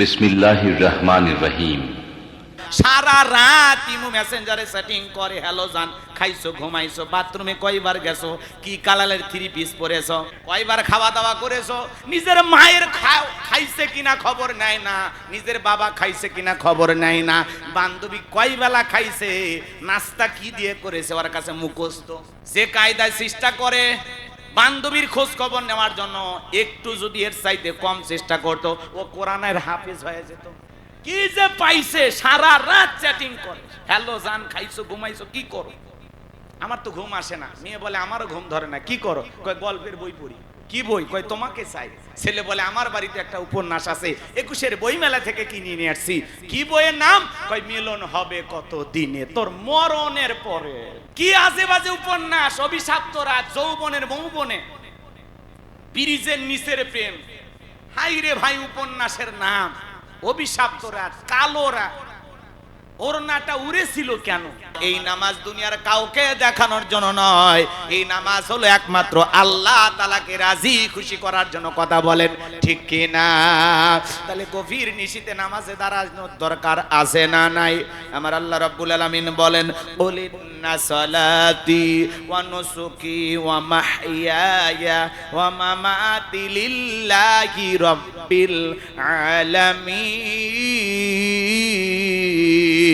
বিসমিল্লাহির রহমানির রহিম। সারা রাত ইমু মেসেঞ্জারে সেটিং করে, হ্যালো জান, খাইছো, ঘুমাইছো, বাথরুমে কয়বার গেছো? কি কালারের থ্রি পিস পরেছো? কয়বার খাওয়া দাওয়া করেছ? নিজের মায়ের খাইছে কিনা খবর নেয় না। নিজের বাবা খাইছে কিনা খবর নেয় না। বান্ধবী কয় বেলা খাইছে? নাস্তা কি দিয়ে করেছে? ওর কাছে মুখস্থ। যে কায়দায় চেষ্টা করে বান্ধবীর খোঁজ খবর নেওয়ার জন্য একটু যদি এর চাইতে কম চেষ্টা করতো, ও কোরআনের হাফিজ হয়ে যেত। কি যে পাইছে, সারা রাত চ্যাটিং করে। হ্যালো জান, খাইছো, ঘুমাইছো, কি করো? আমার তো ঘুম আসে না। মেয়ে বলে, আমারও ঘুম ধরে না, কি করো? গল্পের বই পড়ি। কি বই? কয়, তোমাকে চাই। ছেলে বলে, আমার বাড়িতে একটা উপন্যাস আছে, একুশের বই মেলা থেকে কিনে নিয়ে আসছি। কি বইয়ের নাম? কয়, মিলন হবে কত দিনে তোর মরণের পরে। কি আজে বাজে উপন্যাস? অভিশাপ্ত রাত যৌবনের মৌবনে। ব্রিজের নিচের প্রেম। হাই রে ভাই, উপন্যাসের নাম। অভিশাপ্ত রাত কালো রাত ওরনাটা উড়েছিল কেন? এই নামাজ দুনিয়ার কাউকে দেখানোর জন্য নয়। এই নামাজ হলো একমাত্র আল্লাহ তালাকে রাজি, খুশি করার জন্য কথা বলেন। ঠিক কি না তাহলে গভীর নিশিতে নামাজে দাঁড়ানোর দরকার আছে না নাই? আমার আল্লাহ রাব্বুল আলামিন বলেন বলিন্না সালাতি ওয়া নুসুকি ওয়া মাহইয়ায়া ওয়া মামাতি লিল্লাহি রাব্বিল আলামিন।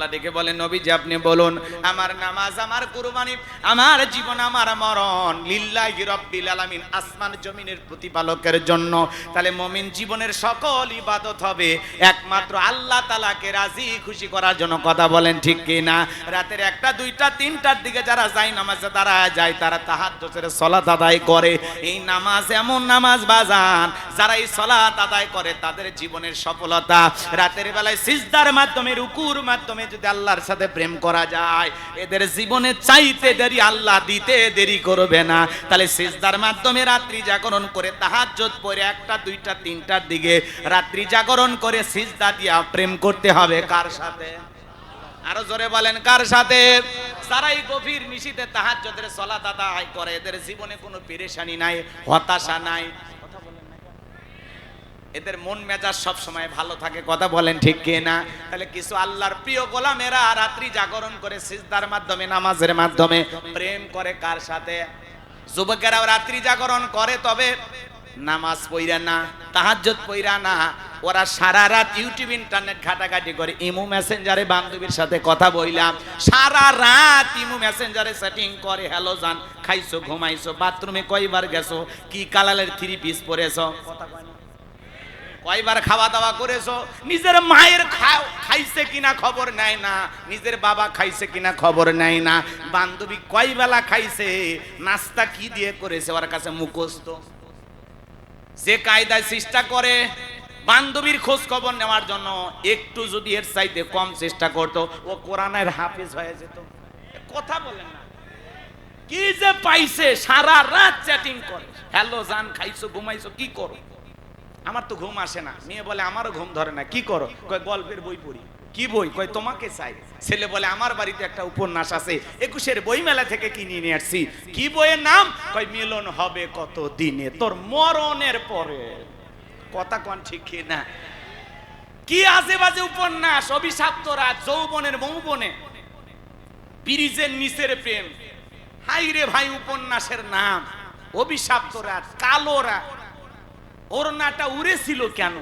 আল্লাহ ডেকে বলেন, নবীজি আপনি বলুন, আমার নামাজ, আমার কুরবানি, আমার জীবন, আমার মরণ লিল্লাহি রাব্বিল আলামিন আসমান জমিনের প্রতিপালকের জন্য। তাহলে মুমিন জীবনের সকল ইবাদত হবে, একমাত্র আল্লাহ তাআলাকে রাজি খুশি করার জন্য কথা বলেন, ঠিক কি না? রাতের একটা, দুইটা, তিনটার দিকে যারা যায় নামাজে দাঁড়ায় যায়, তারা তাহাজ্জুদের সালাত আদায় করে। এই নামাজ এমন নামাজ বাজান, যারা এই সালাত আদায় করে, তাদের জীবনের সফলতা। রাতের বেলায় সিজদার মাধ্যমে, রুকুর মাধ্যমে যদি আল্লাহর সাথে প্রেম করা যায়, এদের জীবনে চাইতে দেরি আল্লাহ দিতে দেরি করবে না। তাহলে সিজদার মাধ্যমে রাত্রি জাগরণ করে তাহার তাহাজ্জুদ পড়ে একটা, দুইটা, তিনটার দিকে রাত্রি জাগরণ করে সিজদা দিয়া প্রেম করতে হবে কার সাথে? আরও জোরে বলেন, কার সাথে? যারা এই গভীর নিশিতে তাহাজ্জুদের সালাত আদায় করে। এদের জীবনে কোনো পেরেশানি নাই, হতাশা নাই? এদের মন মেজাজ সব সময় ভালো থাকে, কথা বলেন ঠিক কি না তাহলে কিছু আল্লাহর প্রিয় গোলামেরা রাত্রি জাগরণ করে সিজদার মাধ্যমে, নামাজের মাধ্যমে প্রেম করে কার সাথে? যুবকেরাও রাত্রি জাগরণ করে, তবে নামাজ পইরা না, তাহাজ্জুদ পইরা না। ওরা সারা রাত ইউটিউব, ইন্টারনেট ঘাটাঘাটি করে, ইমু মেসেঞ্জারে বান্ধবীর সাথে কথা বইলাম। সারা রাত ইমু মেসেঞ্জারে সেটিং করে, হ্যালো জান, খাইছো, ঘুমাইছো, বাথরুমে কয়বার গেছো, কি কালারের থ্রি পিস পরেছো? কথা। কয়বার খাওয়া দাওয়া করেছ? নিজের মায়ের খাইছে কিনা খবর নেয় না। নিজের বাবা খাইছে কিনা খবর নেয় না। বান্ধবী কয় বেলা খাইছে? নাস্তা কি দিয়ে করেছে? ওর কাছে মুখস্থ। যে কায়দায় চেষ্টা করে, বান্ধবীর খোঁজ খবর নেওয়ার জন্য একটু যদি এর চাইতে কম চেষ্টা করতো, ও কোরআনের হাফিজ হয়ে যেত। কথা বলেন না। কি যে পাইছে, সারা রাত চ্যাটিং করে। হ্যালো, জান, খাইছো, ঘুমাইছো, কি করো? আমার তো ঘুম আসে না। মেয়ে বলে, আমারও ঘুম ধরে না, কি করো? কয়, গল্পের বই পড়ি। কি বই? কয়, তোমাকে চাই। ছেলে বলে, আমার বাড়িতে একটা উপন্যাস আছে, একুশের বই মেলা থেকে কিনে নিয়ে আসছি। কি বইয়ের নাম? কয়, মিলন হবে কত দিনে তোর মরণের পরে। কথা কন ঠিক না কি আজে বাজে উপন্যাস? অভিশাপ্ত রাত যৌবনের মৌবনে, ব্রিজের নিচের প্রেম। হাই রে ভাই, উপন্যাসের নাম। অভিশাপ্ত রাত ওরনাটা উড়েছিল কেন?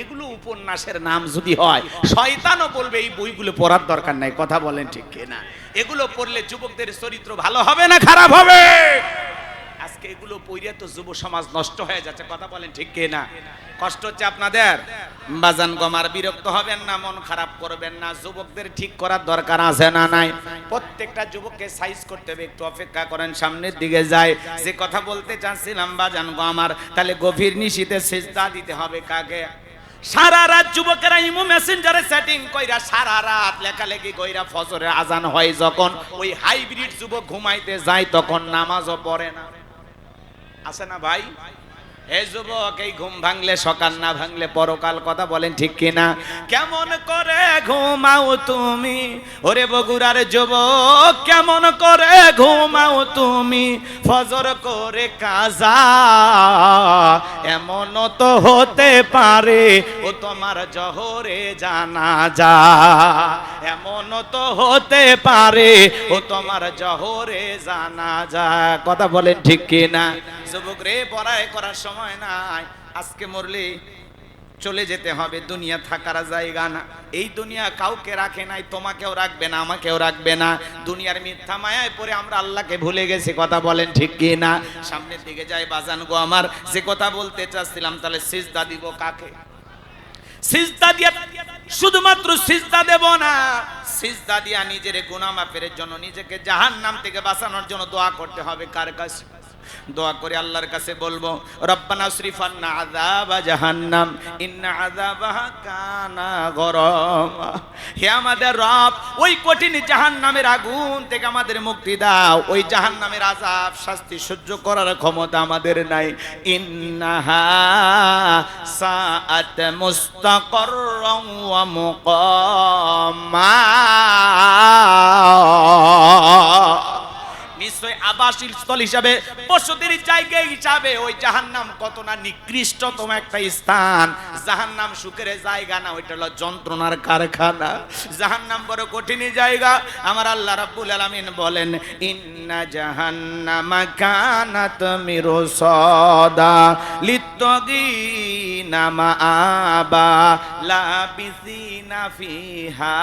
এগুলো উপন্যাসের নাম যদি হয়, শয়তানও বলবে, এই বইগুলো পড়ার দরকার নাই। কথা বলেন ঠিক কিনা? এগুলো পড়লে যুবকদের চরিত্র ভালো হবে না খারাপ হবে? আজকে এগুলো পড়িয়ে তো যুব সমাজ নষ্ট হয়ে যাচ্ছে, কথা বলেন ঠিক না? কষ্ট হচ্ছে আপনাদের? বাজান গমার বিরক্ত হবেন না, মন খারাপ করবেন না, যুবকদের ঠিক করার দরকার আছে না নাই? প্রত্যেকটা যুবককে সাইজ করতে হবে, একটু অপেক্ষা করেন, সামনের দিকে যায়। যে কথা বলতে চাচ্ছিলাম, বাজান গো, আমার, তাহলে গভীর নিশিতে সেজদা দিতে হবে কাকে? সারা রাত যুবকেরা ইমো মেসেঞ্জারে সেটিং কইরা সারা রাত লেখালেখি কইরা ফজরের আজান হয় যখন, ওই হাইব্রিড যুবক ঘুমাইতে যায়, তখন নামাজও পড়ে না। আছে না ভাই? হে যুবক, এই ঘুম ভাঙলে সকাল, না ভাঙলে পরকাল, কথা বলেন ঠিক কিনা? কেমন করে ঘুমাও তুমি? ওরে বগুড়ার যুবক, কেমন করে ঘুমাও তুমি? ফজর করে কাজা এমন তো হতে পারে, ও তোমার জহরে জানা যা এমন তো হতে পারে, ও তোমার জহরে জানা যা কথা বলেন ঠিক কিনা? যুবক রে পড়াই করার সময় নাই। আজকে মরলে চলে যেতে হবে, দুনিয়া থাকার জায়গা না। এই দুনিয়া কাউকে রাখে নাই, তোমাকেও রাখবে না, আমাকেও রাখবে না। দুনিয়ার মিথ্যা মায়ায় পরে আমরা আল্লাহকে ভুলে গেছি, কথা বলেন ঠিক কি না? সামনের দিকে যাই, বাজান গো আমার, যে কথা বলতে চাচ্ছিলাম, তাহলে সিজদা দিব কাকে? সিজদা দিয়া শুধুমাত্র সিজদা দেব না, সিজদা দিয়া নিজের গুনাহ মাফের জন্য নিজেকে জাহান্নাম থেকে বাঁচানোর জন্য দোয়া করতে হবে কার কাছে? দোয়া করে আল্লাহর কাছে বলব, রব্বানা শরীফান্না আযাবা জাহান্নাম, ইন্না আযাবাহা কানা গরম। হে আমাদের রব, ওই কঠিন জাহান্নামের আগুন থেকে আমাদের মুক্তি দাও। ওই জাহান্নামের আযাব শাস্তি সহ্য করার ক্ষমতা আমাদের নাই। ইন্নাহা সাআত মুস্তাকাররাম ওয়া মুকামা। আবাসিক স্থল হিসাবে, বসতির জায়গা হিসাবে ওই জাহান্নাম কত না নিকৃষ্টতম একটা স্থান। জাহান্নাম সুখের জায়গা না, ওইটা হলো যন্ত্রণার কারখানা। জাহান্নাম বড় কঠিন জায়গা। আমার আল্লাহ রাব্বুল আলামিন বলেন, ইন্না জাহান্নামা কানাত মিরসাদা লিত্তাগিনা মাআবা, লাবিসিনা ফিহা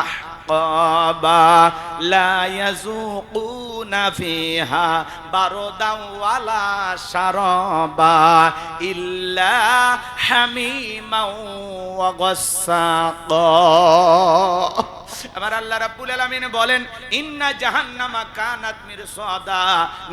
আহ عقابا لا يذوقون فيها بردا ولا شرابا إلا حميما وغساقا. আমার আল্লাহ রাব্বুল আলামিন বলেন, ইন্না জাহান্নামা কানাত মিরসাদা।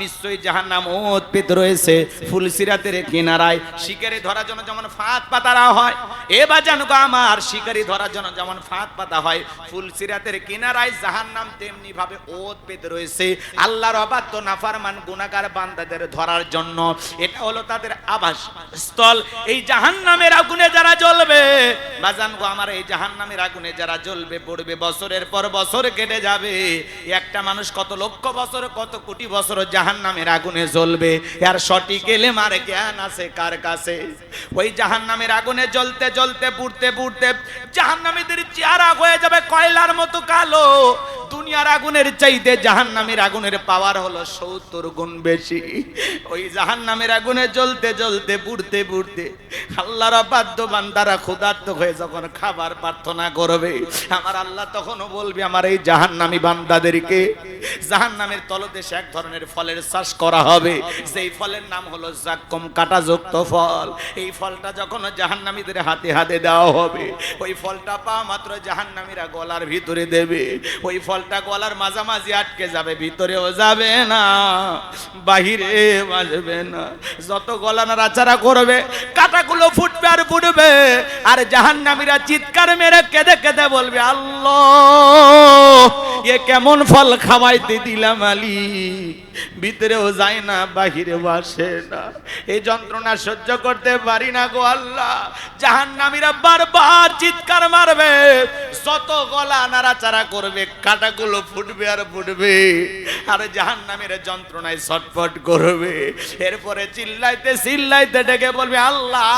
নিশ্চয়ই জাহান্নাম উৎপিত রয়েছে ফুলসিরাতের কিনারায়। শিকারি ধরার জন্য যেমন ফাঁদ পাতারা হয়, এ বাজান গো আমার, শিকারি ধরার জন্য যেমন ফাঁদ পাতা হয় ফুলসিরাতের কিনারায় জাহান্নাম তেমনি ভাবে উৎপিত রয়েছে। আল্লাহর অবাধ্য নাফারমান গুনাহগার বান্দাদের ধরার জন্য। এটা হলো তাদের আবাস স্থল। এই জাহান্নামের আগুনে যারা জ্বলবে, বাজান গো আমার, এই জাহান্নামের আগুনে যারা জ্বলবে, পড়বে বছরের পর বছর কেটে যাবে। একটা মানুষ কত লক্ষ বছর, কত কোটি বছর জাহান নামের আগুনে জ্বলবে। আর সঠিক এলে মার জ্ঞান আছে কার কাছে? ওই জাহান নামের আগুনে জ্বলতে জ্বলতে, পুড়তে পুড়তে জাহান নামীদের চেহারা হয়ে যাবে কয়লার মতো কালো। দুনিয়ার আগুনের চাইতে জাহান্নামের আগুনের পাওয়ার হলো সত্তর গুণ বেশি। ওই জাহান্নামের আগুনে জ্বলতে জ্বলতে, পুড়তে পুড়তে আল্লাহর বাদ্য বান্দারা ক্ষুধার্ত হয়ে যখন খাবার প্রার্থনা করবে, আমার আল্লাহ তখনও বলবে, আমার এই জাহান্নামী বান্দাদেরকে জাহান্নামের তলদেশে এক ধরনের ফলের চাষ করা হবে। সেই ফলের নাম হলো জাক্কম কাটাযুক্ত ফল। এই ফলটা যখন জাহান্নামীদের হাতে হাতে দেওয়া হবে, ওই ফলটা পা মাত্র জাহান্নামীরা গলার ভিতরে দেবে। ওই ফলটা গলার মাঝামাঝি আটকে যাবে, ভিতরেও যাবে না, বাহিরে বাজবে না। যত গলা নাড়াচাড়া করবে, কাটাগুলো ফুটবে আর ফুটবে আর জাহান্নামীরা চিৎকার মেরে কেঁদে কেঁদে বলবে, আল্লাহ, এ কেমন ফল খাওয়াইতে দিলাম আলী। ভিতরেও যায় না বাহিরে বসে না। এই যন্ত্রণা সহ্য করতে পারি না গো আল্লাহ। জাহান্নামীরা বারবার চিৎকার মারবে যত গলা নাড়াচাড়া করবে, কাটাগুলো ফুটবে আর ফুটবে। আর জাহান্নামীর যন্ত্রণায় ছটফট করবে। এরপরে চিল্লাইতে চিল্লাইতে ডেকে বলবে, আল্লাহ,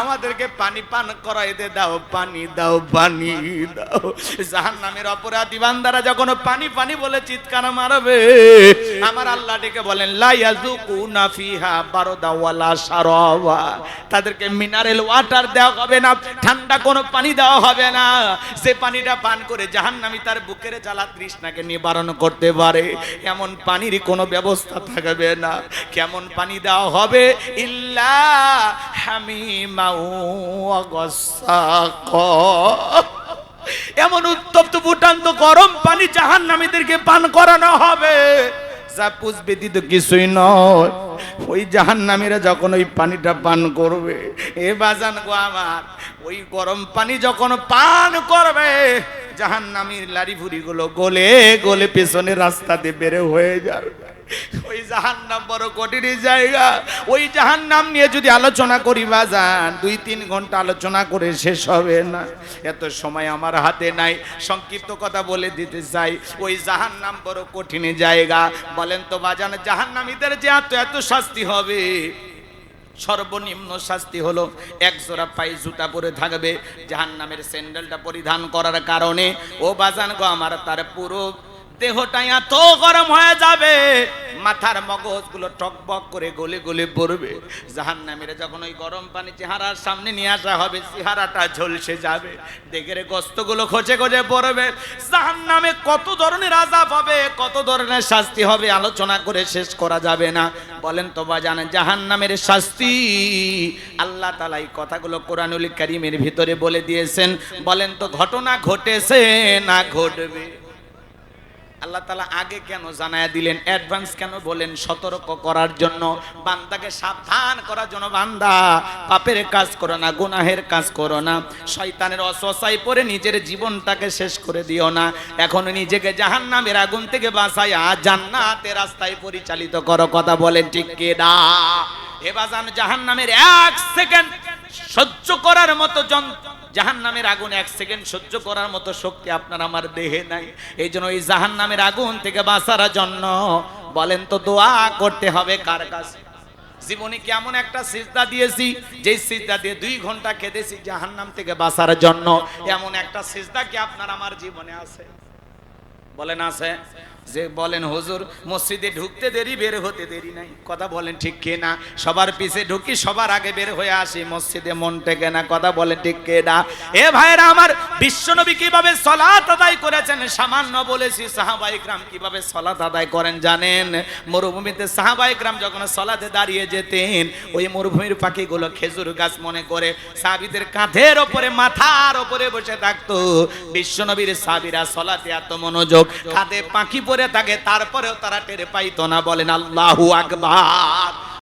আমাদেরকে পানি পান করাইতে দাও পানি দাও পানি, দাও। জাহান্নামের অপরাধী বান্দারা যখন পানি পানি বলে চিৎকার মারবে, আমার আল্লাহ ডেকে বলেন লাইয়াজুকুনা ফিহা বারদা ওয়ালা শারাবা। তাদেরকে মিনারেল ওয়াটার দেওয়া হবে না, ঠান্ডা কোনো পানি দেওয়া হবে না। সে পানিটা পান করে জাহান্নামী তার বুকের জ্বালা তৃষ্ণাকে নিবারণ করতে পারে। এমন পানির কোনো ব্যবস্থা থাকবে না। কেমন পানি দেওয়া হবে? ইল্লা এমন উত্তপ্ত ফুটান্ত গরম পানি জাহান্নামীদেরকে পান করানো হবে। যা পুষবে দিত কিছুই নয়। ওই জাহান্নামীরা যখন ওই পানিটা পান করবে, এ বাজান গো আমার, ওই গরম পানি যখন পান করবে জাহান্নামীর লারি ফুরি গুলো গলে গলে পেছনে রাস্তাতে বেড়ে হয়ে যাবে। ওই জাহান্নাম বড় কঠিন জায়গা। ওই জাহান্নাম নিয়ে যদি আলোচনা করি বাজান, দুই তিন ঘণ্টা আলোচনা করে শেষ হবে না। এত সময় আমার হাতে নাই। সংক্ষিপ্ত কথা বলে দিতে চাই। ওই জাহান্নাম বড় কঠিন জায়গা। বলেন তো বাজান, জাহান্নামীদের যে এত এত শাস্তি হবে? সর্বনিম্ন শাস্তি হলো এক জোড়া পায়ে জুতা পরে থাকবে। জাহান্নামের স্যান্ডেলটা পরিধান করার কারণে, ও বাজান গো আমার, তার পুরো দেহটা এত গরম হয়ে যাবে, মাথার মগজগুলো টকবক করে গলে গলে পড়বে। জাহান জাহান্নামের যখন ওই গরম পানি চেহারার সামনে নিয়ে আসা হবে, চেহারাটা ঝলসে যাবে দেখে গোস্তগুলো খোঁজে খোঁজে পড়বে। জাহান্নামে কত ধরনের আজাব হবে, কত ধরনের শাস্তি হবে আলোচনা করে শেষ করা যাবে না। বলেন তো বা জানেন জাহান্নামের শাস্তি? আল্লাহ তালা এই কথাগুলো কোরআনুল কারিমের ভিতরে বলে দিয়েছেন। বলেন তো ঘটনা ঘটেছে না ঘটবে? আল্লাহ তালা আগে কেন জানায় দিলেন? অ্যাডভান্স কেন বলেন? সতর্ক করার জন্য। বান্দাকে সাবধান করার জন্য বান্দা। পাপের কাজ করো না, গুনাহের কাজ করো না। শয়তানের অসসাই পরে নিজের জীবনটাকে শেষ করে দিও না। এখন নিজেকে জাহান্নামের আগুন থেকে বাঁচাইয়া জান্নাতের রাস্তায় পরিচালিত করো। কথা বলেন ঠিক কে না? হে বাজান জাহান্নামের এক সেকেন্ড সহ্য করার মতো যন্ত্র জাহান নামের আগুন এক সেকেন্ড সহ্য করার মতো শক্তি আপনার আমার দেহে নাই। এই জন্য এই জাহান নামের আগুন থেকে বাঁচার জন্য বলেন তো দোয়া করতে হবে কার কাছে? জীবনে কেমন একটা সিজদা দিয়েছি, যেই সিজদা দিয়ে দুই ঘণ্টা খেতেছি জাহান নাম থেকে বাঁচার জন্য? এমন একটা সিজদা কি আপনার আমার জীবনে আছে? বলেন, আছে। যে বলেন, হুজুর, মসজিদে ঢুকতে দেরি, বের হতে দেরি নাই। কথা বলেন, ঠিক কে না সবার পিছে ঢুকি, সবার আগে বের হয়ে আসি, মসজিদে মন টেকে না, কথা বলেন, ঠিক কে না এ ভাইরা আমার বিশ্বনবী কীভাবে সলাত আদায় করেছেন, সামান্য বলেছি সাহাবাইকরাম কীভাবে সলাত আদায় করেন জানেন? মরুভূমিতে সাহাবাইকরাম যখন সলাতে দাঁড়িয়ে যেতেন, ওই মরুভূমির পাখিগুলো খেজুর গাছ মনে করে সাবিদের কাঁধের ওপরে, মাথার ওপরে বসে থাকতো। বিশ্বনবীর সাবিরা সলাতে এত মনোযোগ, কাঁধে পাখি পরে থাকে তারপরেও তারা টেরে পাইতো না। বলেন আল্লাহু আকবার।